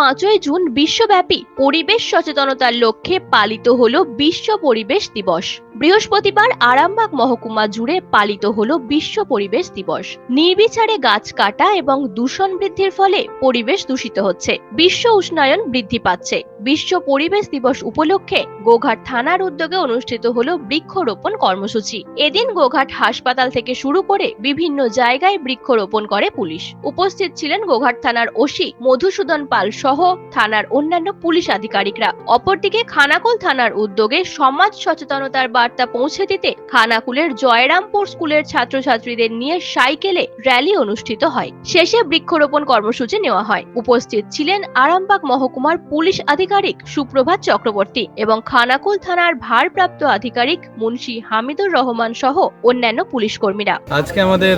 পাঁচই জুন বিশ্বব্যাপী পরিবেশ সচেতনতার লক্ষ্যে পালিত হল বিশ্ব পরিবেশ দিবস। বৃহস্পতিবার আরামবাগ মহকুমা জুড়ে পালিত হল বিশ্ব পরিবেশ দিবস। নির্বিচারে গাছ কাটা এবং দূষণ বৃদ্ধির ফলে পরিবেশ দূষিত হচ্ছে। বিশ্ব উষ্ণায়ন বৃদ্ধি পাচ্ছে। বিশ্ব পরিবেশ দিবস উপলক্ষে গোঘাট থানার উদ্যোগে অনুষ্ঠিত হল বৃক্ষরোপণ কর্মসূচি। এদিন গোঘাট হাসপাতাল থেকে শুরু করে বিভিন্ন জায়গায় বৃক্ষরোপণ করে পুলিশ। উপস্থিত ছিলেন গোঘাট থানার ওসি মধুসূদন পাল সহ থানার অন্যান্য পুলিশ আধিকারিকরা। অপরদিকে খানাকুল থানার উদ্যোগে সমাজ সচেতনতার বার্তা পৌঁছে দিতে খানাকুলের জয়রামপুর স্কুলের ছাত্রছাত্রীদের নিয়ে সাইকেলে র্যালি অনুষ্ঠিত হয়। শেষে বৃক্ষরোপণ কর্মসূচি নেওয়া হয়। উপস্থিত ছিলেন আরামবাগ মহকুমার পুলিশ আধিকারিক সুপ্রভাত চক্রবর্তী এবং খানাকুল থানার ভারপ্রাপ্ত আধিকারিক মুন্সি হামিদুর রহমান সহ অন্যান্য পুলিশ কর্মীরা। আজকে আমাদের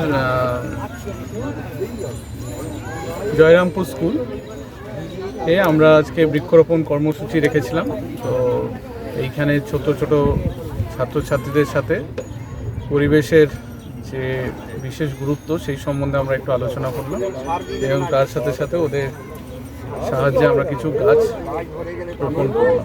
জয়রামপুর স্কুল এ আমরা আজকে বৃক্ষরোপণ কর্মসূচি রেখেছিলাম। তো এইখানে ছোট ছোট ছাত্রছাত্রীদের সাথে পরিবেশের যে বিশেষ গুরুত্ব সেই সম্বন্ধে আমরা একটু আলোচনা করলাম এবং তার সাথে সাথে ওদের সাহায্যে আমরা কিছু গাছ রোপণ করলাম।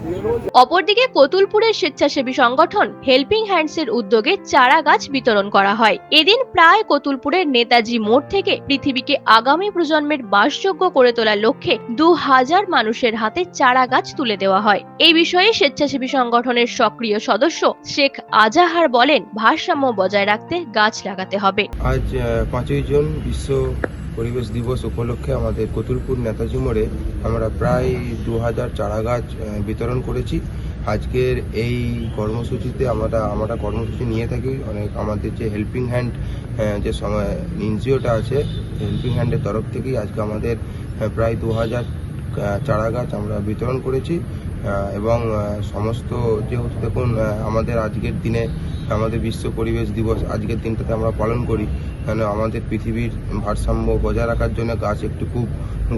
অপরদিকে কতুলপুরের স্বেচ্ছাসেবী সংগঠন হেল্পিং হ্যান্ডসের উদ্যোগে চারা গাছ বিতরণ করা হয়। এদিন প্রায় কতুলপুরের নেতাজি মোড় থেকে পৃথিবীকে আগামী প্রজন্মের বাসযোগ্য করে তোলার লক্ষ্যে দু হাজার মানুষের হাতে চারা গাছ তুলে দেওয়া হয়। এই বিষয়ে স্বেচ্ছাসেবী সংগঠনের সক্রিয় সদস্য শেখ আজাহার বলেন ভারসাম্য বজায় রাখতে গাছ লাগাতে হবে। আজ পাঁচই জুন বিশ্ব পরিবেশ দিবস উপলক্ষে আমাদের কতুলপুর নেতাজি মোড়ে আমরা প্রায় দু হাজার চারা গাছ বিতরণ করেছি। আজকের এই কর্মসূচিতে আমরা আমরা কর্মসূচি নিয়ে থাকি। অনেক আমাদের যে হেল্পিং হ্যান্ড যে সময়, এনজিওটা আছে হেল্পিং হ্যান্ডের তরফ থেকেই আজকে আমাদের প্রায় দু হাজার চারা গাছ আমরা বিতরণ করেছি। এবং সমস্ত যেহেতু দেখুন আমাদের আজকের দিনে আমাদের বিশ্ব পরিবেশ দিবস আজকের দিনটাতে আমরা পালন করি। কেন আমাদের পৃথিবীর ভারসাম্য বজায় রাখার জন্য গাছ একটি খুব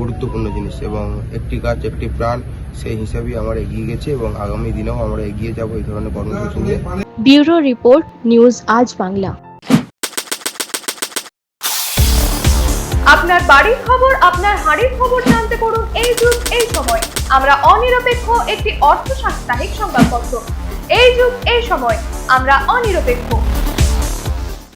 গুরুত্বপূর্ণ জিনিস এবং একটি গাছ একটি প্রাণ সেই হিসাবেই আমরা এগিয়ে গেছি এবং আগামী দিনেও আমরা এগিয়ে যাব এই ধরনের কর্মসূচি নিয়ে। ব্যুরো রিপোর্ট নিউজ আজ বাংলা। আপনার বাড়ির খবর আপনার হাড়ির খবর জানতে করুন এই যুগ এই সময়। আমরা অনিরপেক্ষ একটি অর্থ সাপ্তাহিক সংবাদপত্র। এই যুগ এই সময় আমরা অনিরপেক্ষ।